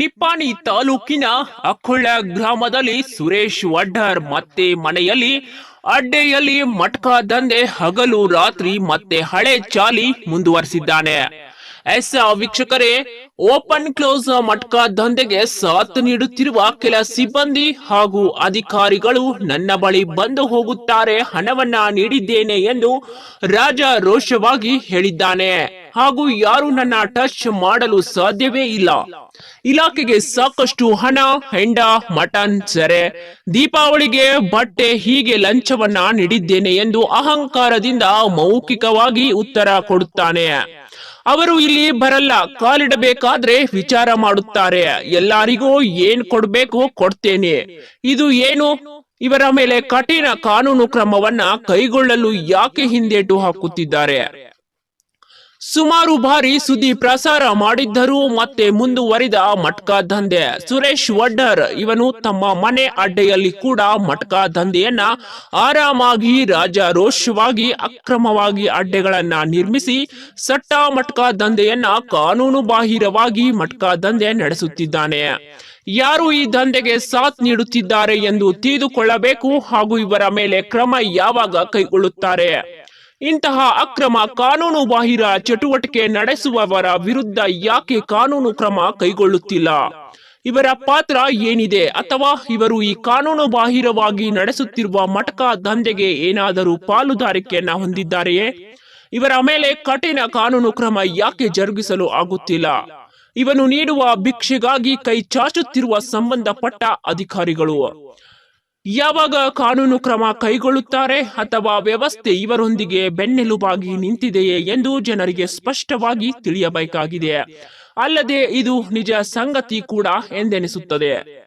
ನಿಪ್ಪಾಣಿ ತಾಲೂಕಿನ ಅಕ್ಕೊಳ್ಳ ಗ್ರಾಮದಲ್ಲಿ ಸುರೇಶ್ ವಡ್ಡರ್ ಮತ್ತೆ ಮನೆಯಲ್ಲಿ ಅಡ್ಡೆಯಲ್ಲಿ ಮಟ್ಕ ದಂಧೆ ಹಗಲು ರಾತ್ರಿ ಮತ್ತೆ ಹಳೆ ಚಾಲಿ ಮುಂದುವರಿಸಿದ್ದಾನೆ. ಎಸ್ ವೀಕ್ಷಕರೇ, ಓಪನ್ ಕ್ಲೋಸ್ ಮಟ್ಕ ದಂಧೆಗೆ ಸಾಥ್ ನೀಡುತ್ತಿರುವ ಕೆಲ ಸಿಬ್ಬಂದಿ ಹಾಗೂ ಅಧಿಕಾರಿಗಳು ನನ್ನ ಬಳಿ ಬಂದು ಹೋಗುತ್ತಾರೆ ಹಣವನ್ನ ನೀಡಿದ್ದೇನೆ ಎಂದು ರಾಜ ರೋಷವಾಗಿ ಹೇಳಿದ್ದಾನೆ. ಹಾಗೂ ಯಾರು ನನ್ನ ಟಚ್ ಮಾಡಲು ಸಾಧ್ಯವೇ ಇಲ್ಲ. ಇಲಾಖೆಗೆ ಸಾಕಷ್ಟು ಹಣ, ಹೆಂಡ, ಮಟನ್, ಸೆರೆ, ದೀಪಾವಳಿಗೆ ಬಟ್ಟೆ ಹೀಗೆ ಲಂಚವನ್ನ ನೀಡಿದ್ದೇನೆ ಎಂದು ಅಹಂಕಾರದಿಂದ ಮೌಖಿಕವಾಗಿ ಉತ್ತರ ಕೊಡುತ್ತಾನೆ. ಅವರು ಇಲ್ಲಿ ಬರಲ್ಲ, ಕಾಲಿಡಬೇಕಾದ್ರೆ ವಿಚಾರ ಮಾಡುತ್ತಾರೆ. ಎಲ್ಲರಿಗೂ ಏನ್ ಕೊಡ್ಬೇಕು ಕೊಡ್ತೇನೆ. ಇದು ಏನು? ಇವರ ಮೇಲೆ ಕಠಿಣ ಕಾನೂನು ಕ್ರಮವನ್ನ ಕೈಗೊಳ್ಳಲು ಯಾಕೆ ಹಿಂದೇಟು ಹಾಕುತ್ತಿದ್ದಾರೆ? ಸುಮಾರು ಬಾರಿ ಸುದ್ದಿ ಪ್ರಸಾರ ಮಾಡಿದ್ದರೂ ಮತ್ತೆ ಮುಂದುವರಿದ ಮಟ್ಕಾ ದಂಧೆ. ಸುರೇಶ್ ವಡ್ಡರ್ ಇವನು ತಮ್ಮ ಮನೆ ಅಡ್ಡೆಯಲ್ಲಿ ಕೂಡ ಮಟ್ಕಾ ದಂಧೆಯನ್ನ ಆರಾಮಾಗಿ ರಾಜಾರೋಷವಾಗಿ ಅಕ್ರಮವಾಗಿ ಅಡ್ಡೆಗಳನ್ನ ನಿರ್ಮಿಸಿ ಸಟ್ಟ ಮಟ್ಕಾ ದಂಧೆಯನ್ನ ಕಾನೂನು ಬಾಹಿರವಾಗಿ ಮಟ್ಕಾ ದಂಧೆ ನಡೆಸುತ್ತಿದ್ದಾನೆ. ಯಾರು ಈ ದಂಧೆಗೆ ಸಾಥ್ ನೀಡುತ್ತಿದ್ದಾರೆ ಎಂದು ತಿಳಿದುಕೊಳ್ಳಬೇಕು ಹಾಗೂ ಇವರ ಮೇಲೆ ಕ್ರಮ ಯಾವಾಗ ಕೈಗೊಳ್ಳುತ್ತಾರೆ? ಇಂತಹ ಅಕ್ರಮ ಕಾನೂನು ಬಾಹಿರ ಚಟುವಟಿಕೆ ನಡೆಸುವವರ ವಿರುದ್ಧ ಯಾಕೆ ಕಾನೂನು ಕ್ರಮ ಕೈಗೊಳ್ಳುತ್ತಿಲ್ಲ? ಇವರ ಪಾತ್ರ ಏನಿದೆ ಅಥವಾ ಇವರು ಈ ಕಾನೂನು ಬಾಹಿರವಾಗಿ ನಡೆಸುತ್ತಿರುವ ಮಟಕ ದಂಧೆಗೆ ಏನಾದರೂ ಪಾಲುದಾರಿಕೆಯನ್ನ ಹೊಂದಿದ್ದಾರೆಯೇ? ಇವರ ಮೇಲೆ ಕಠಿಣ ಕಾನೂನು ಕ್ರಮ ಯಾಕೆ ಜರುಗಿಸಲು ಆಗುತ್ತಿಲ್ಲ? ಇವನು ನೀಡುವ ಭಿಕ್ಷೆಗಾಗಿ ಕೈ ಚಾಚುತ್ತಿರುವ ಸಂಬಂಧಪಟ್ಟ ಅಧಿಕಾರಿಗಳು. ಯಾವಾಗ ಕಾನೂನು ಕ್ರಮ ಕೈಗೊಳ್ಳುತ್ತಾರೆ ಅಥವಾ ವ್ಯವಸ್ಥೆ ಇವರೊಂದಿಗೆ ಬೆನ್ನೆಲುಬಾಗಿ ನಿಂತಿದೆಯೇ ಎಂದು ಜನರಿಗೆ ಸ್ಪಷ್ಟವಾಗಿ ತಿಳಿಯಬೇಕಾಗಿದೆ. ಅಲ್ಲದೆ ಇದು ನಿಜ ಸಂಗತಿ ಕೂಡ ಎಂದೆನಿಸುತ್ತದೆ.